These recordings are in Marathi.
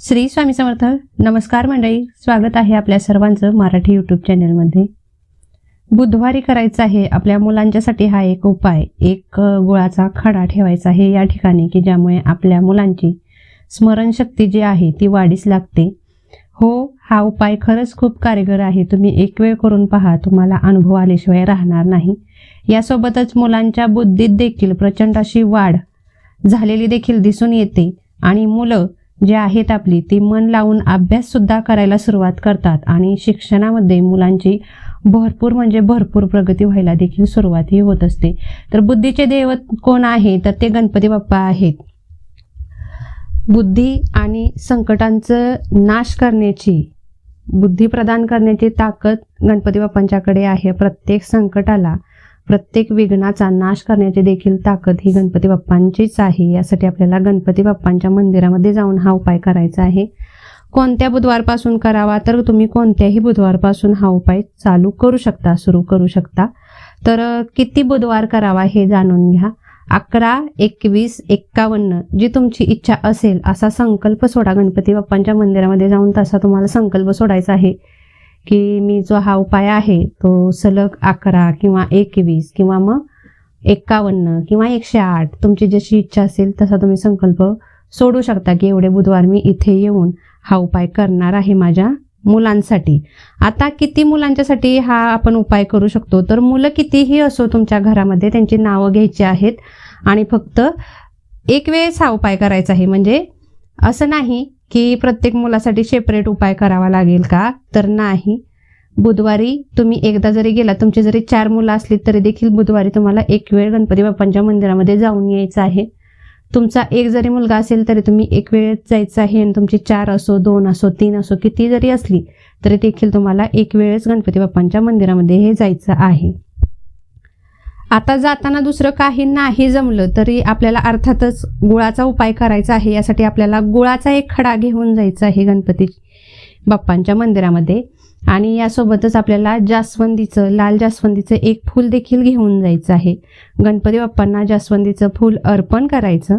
श्री स्वामी समर्थ. नमस्कार मंडळी. स्वागत आहे आपल्या सर्वांचं मराठी यूट्यूब चॅनलमध्ये बुधवारी करायचं आहे आपल्या मुलांच्यासाठी हा एक उपाय. एक गुळाचा खडा ठेवायचा आहे या ठिकाणी की ज्यामुळे आपल्या मुलांची स्मरणशक्ती जी आहे ती वाढीस लागते. हो हा उपाय खरंच खूप कारगर आहे. तुम्ही एक वेळ करून पहा तुम्हाला अनुभव आल्याशिवाय राहणार नाही. यासोबतच मुलांच्या बुद्धीत देखील प्रचंड अशी वाढ झालेली देखील दिसून येते. आणि मुलं जे आहेत आपली ती मन लावून अभ्याससुद्धा करायला सुरुवात करतात. आणि शिक्षणामध्ये मुलांची भरपूर म्हणजे भरपूर प्रगती व्हायला देखील सुरुवातही होत असते. तर बुद्धीचे दैवत कोण आहे? तर ते गणपती बाप्पा आहेत. बुद्धी आणि संकटांचं नाश करण्याची बुद्धी प्रदान करण्याची ताकद गणपती बाप्पांच्याकडे आहे. प्रत्येक संकटाला प्रत्येक विघ्नाचा नाश करण्याची देखील ताकद ही गणपती बाप्पांचीच आहे. यासाठी आपल्याला गणपती बाप्पांच्या मंदिरामध्ये जाऊन हा उपाय करायचा आहे. कोणत्या बुधवारपासून करावा? तर तुम्ही कोणत्याही बुधवारपासून हा उपाय चालू करू शकता सुरू करू शकता. तर किती बुधवार करावा हे जाणून घ्या. अकरा एकवीस एक्कावन्न जी तुमची इच्छा असेल असा संकल्प सोडा. गणपती बाप्पांच्या मंदिरामध्ये जाऊन तसा तुम्हाला संकल्प सोडायचा आहे. की मी जो हा उपाय आहे तो सलग अकरा किंवा एकवीस किंवा मग एक्कावन्न किंवा एकशे आठ तुमची जशी इच्छा असेल तसा तुम्ही संकल्प सोडू शकता की एवढे बुधवार मी इथे येऊन हा उपाय करणार आहे माझ्या मुलांसाठी. आता किती मुलांच्यासाठी हा आपण उपाय करू शकतो? तर मुलं कितीही असो तुमच्या घरामध्ये त्यांची नावं घ्यायची आहेत आणि फक्त एक वेळेस हा उपाय करायचा आहे. म्हणजे असं नाही की प्रत्येक मुलासाठी सेपरेट उपाय करावा लागेल का? तर नाही. बुधवारी तुम्ही एकदा जरी गेला तुमची जरी चार मुलं असली तरी देखील बुधवारी तुम्हाला एक वेळ गणपती बाप्पांच्या मंदिरामध्ये जाऊन यायचं आहे. तुमचा एक जरी मुलगा असेल तरी तुम्ही एक वेळ जायचं आहे आणि तुमची चार असो दोन असो तीन असो किती जरी असली तरी देखील तुम्हाला एक वेळेस गणपती बाप्पांच्या मंदिरामध्ये हे जायचं आहे. आता जाताना दुसरं काही नाही जमलं तरी आपल्याला अर्थातच गुळाचा उपाय करायचा आहे. यासाठी आपल्याला गुळाचा एक खडा घेऊन जायचा आहे गणपती बाप्पांच्या मंदिरामध्ये. आणि यासोबतच आपल्याला जास्वंदीचं लाल जास्वंदीचं एक फूल देखील घेऊन जायचं आहे. गणपती बाप्पांना जास्वंदीचं फूल अर्पण करायचं.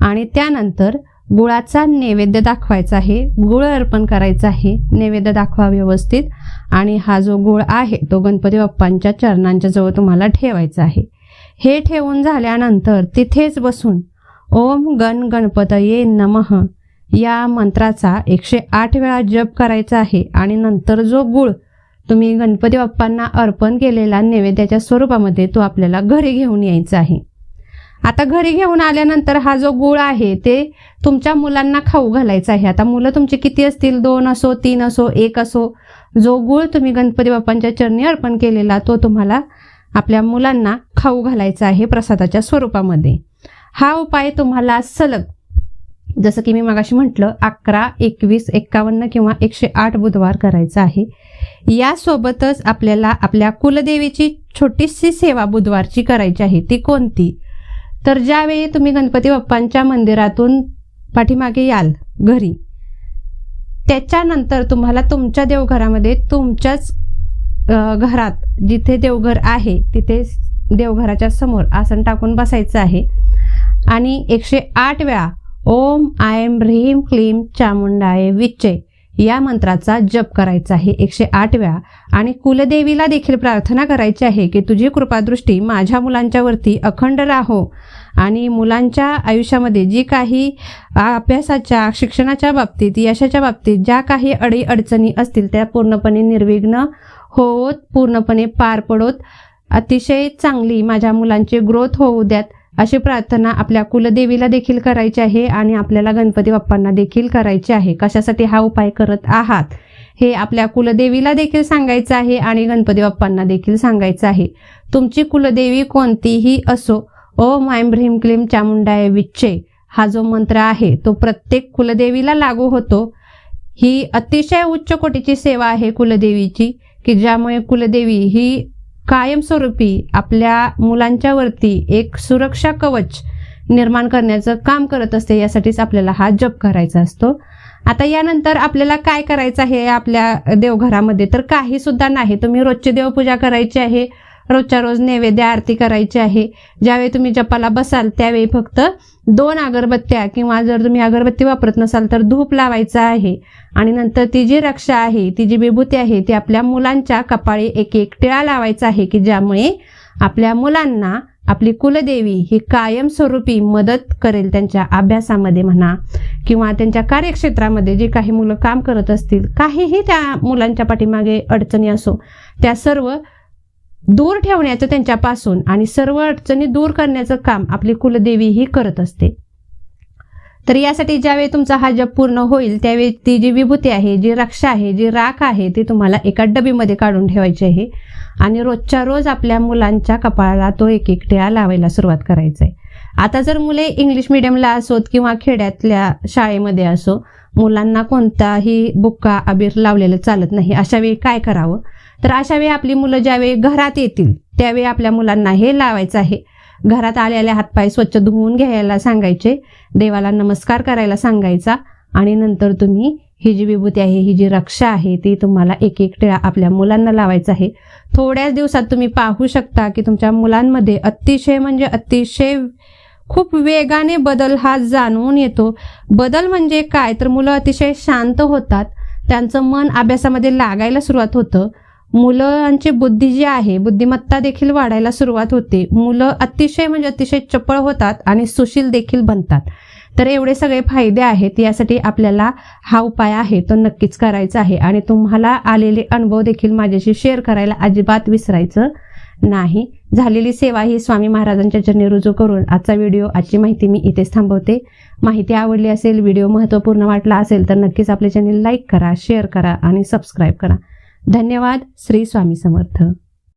आणि त्यानंतर गुळाचा नैवेद्य दाखवायचा आहे गुळ अर्पण करायचा आहे नैवेद्य दाखवा व्यवस्थित. आणि हा जो गुळ आहे तो गणपती बाप्पांच्या चरणांच्या जवळ तुम्हाला ठेवायचा आहे. हे ठेवून झाल्यानंतर तिथेच बसून ओम गण गणपतये नमः या मंत्राचा एकशे आठ वेळा जप करायचा आहे. आणि नंतर जो गुळ तुम्ही गणपती बाप्पांना अर्पण केलेला नैवेद्याच्या स्वरूपामध्ये तो आपल्याला घरी घेऊन यायचा आहे. आता घरी घेऊन आल्यानंतर हा जो गुळ आहे ते तुमच्या मुलांना खाऊ घालायचा आहे. आता मुलं तुमची किती असतील? दोन असो तीन असो एक असो. जो गुळ तुम्ही गणपती बाप्पांच्या चरणी अर्पण केलेला तो तुम्हाला आपल्या मुलांना खाऊ घालायचा आहे प्रसादाच्या स्वरूपामध्ये. हा उपाय तुम्हाला सलग जसं की मी मगाशी म्हटलं अकरा एकवीस एक्कावन्न किंवा एकशे आठ बुधवार करायचा आहे. यासोबतच आपल्याला आपल्या कुलदेवीची छोटीशी सेवा बुधवारची करायची आहे. ती कोणती? तर ज्यावेळी तुम्ही गणपती बाप्पांच्या मंदिरातून पाठीमागे याल घरी त्याच्यानंतर तुम्हाला तुमच्या देवघरामध्ये तुमच्याच घरात जिथे देवघर आहे तिथे देवघराच्या समोर आसन टाकून बसायचं आहे. आणि एकशे आठ वेळा ओम आयम ह्रीम क्लीम चामुंडाय विच्चे या मंत्राचा जप करायचा आहे. एकशे आठ वेळा. आणि कुलदेवीला देखील प्रार्थना करायची आहे की तुझी कृपादृष्टी माझ्या मुलांच्यावरती अखंड राहो. आणि मुलांच्या आयुष्यामध्ये जी काही अभ्यासाच्या शिक्षणाच्या बाबतीत यशाच्या बाबतीत ज्या काही अडी अडचणी असतील त्या पूर्णपणे निर्विघ्न होत पूर्णपणे पार पडोत. अतिशय चांगली माझ्या मुलांची ग्रोथ होऊ द्यात. अशी प्रार्थना आपल्या कुलदेवीला देखील करायची आहे आणि आपल्याला गणपती बाप्पांना देखील करायची आहे. कशासाठी हा उपाय करत आहात? हे आपल्या कुलदेवीला देखील सांगायचं आहे आणि गणपती बाप्पांना देखील सांगायचं आहे. तुमची कुलदेवी कोणतीही असो ओ मायम भ्रीम क्लीम चामुंडाय विच्चे. हा जो मंत्र आहे तो प्रत्येक कुलदेवीला लागू होतो. ही अतिशय उच्च कोटीची सेवा आहे कुलदेवीची की ज्यामुळे कुलदेवी ही कायमस्वरूपी आपल्या मुलांच्यावरती एक सुरक्षा कवच निर्माण करण्याचं काम करत असते यासाठीच आपल्याला हा जप करायचा असतो. आता यानंतर आपल्याला काय करायचं आहे? आपल्या देवघरामध्ये तर काही सुद्धा नाही. तुम्ही रोजची देवपूजा करायची आहे. रोजच्या रोज नैवेद्य आरती करायची आहे. ज्यावेळी तुम्ही जपाला बसाल त्यावेळी फक्त दोन अगरबत्त्या किंवा जर तुम्ही अगरबत्ती वापरत नसाल तर धूप लावायचा आहे. आणि नंतर ती जी रक्षा आहे ती जी विभूती आहे ती आपल्या मुलांच्या कपाळी एक एक टिळा लावायचा आहे की ज्यामुळे आपल्या मुलांना आपली कुलदेवी ही कायमस्वरूपी मदत करेल त्यांच्या अभ्यासामध्ये म्हणा किंवा त्यांच्या कार्यक्षेत्रामध्ये जे काही मुलं काम करत असतील काहीही त्या मुलांच्या पाठीमागे अडचणी असो त्या सर्व दूर ठेवण्याचं त्यांच्यापासून आणि सर्व अडचणी दूर करण्याचं काम आपली कुलदेवी ही करत असते. तर यासाठी ज्यावेळी तुमचा हा जप पूर्ण होईल त्यावेळी ती जी विभूती आहे जी रक्षा आहे जी राख आहे ती तुम्हाला एका डबीमध्ये काढून ठेवायची आहे. आणि रोजच्या रोज आपल्या मुलांच्या कपाळाला तो एक एकट्या लावायला सुरुवात करायचा आहे आता जर मुले इंग्लिश मिडियमला असोत किंवा खेड्यातल्या शाळेमध्ये असो मुलांना कोणताही बुक्का अबीर लावलेलं चालत नाही. अशा वेळी काय करावं? तर अशा वेळी आपली मुलं ज्यावेळी घरात येतील त्यावेळी आपल्या मुलांना हे लावायचं आहे. घरात आलेले हातपाय स्वच्छ धुवून घ्यायला सांगायचे देवाला नमस्कार करायला सांगायचा आणि नंतर तुम्ही ही जी विभूती आहे ही जी रक्षा आहे ती तुम्हाला एक एक टिळा आपल्या मुलांना लावायचं आहे. थोड्याच दिवसात तुम्ही पाहू शकता की तुमच्या मुलांमध्ये अतिशय म्हणजे अतिशय खूप वेगाने बदल हा जाणवून येतो. बदल म्हणजे काय? तर मुलं अतिशय शांत होतात. त्यांचं मन अभ्यासामध्ये लागायला सुरुवात होतं. मुलांची बुद्धी जी आहे बुद्धिमत्ता देखील वाढायला सुरुवात होते. मुलं अतिशय म्हणजे अतिशय चपळ होतात आणि सुशील देखील बनतात. तर एवढे सगळे फायदे आहेत यासाठी आपल्याला हा उपाय आहे तो नक्कीच करायचा आहे. आणि तुम्हाला आलेले अनुभव देखील माझ्याशी शेअर करायला अजिबात विसरायचं नाही. झालेली सेवा ही स्वामी महाराजांच्या चरणी रुजू करून आजचा व्हिडिओ आजची माहिती मी इथेच थांबवते. माहिती आवडली असेल व्हिडिओ महत्त्वपूर्ण वाटला असेल तर नक्कीच आपले चॅनल लाईक करा शेअर करा आणि सबस्क्राईब करा. धन्यवाद. श्री स्वामी समर्थ.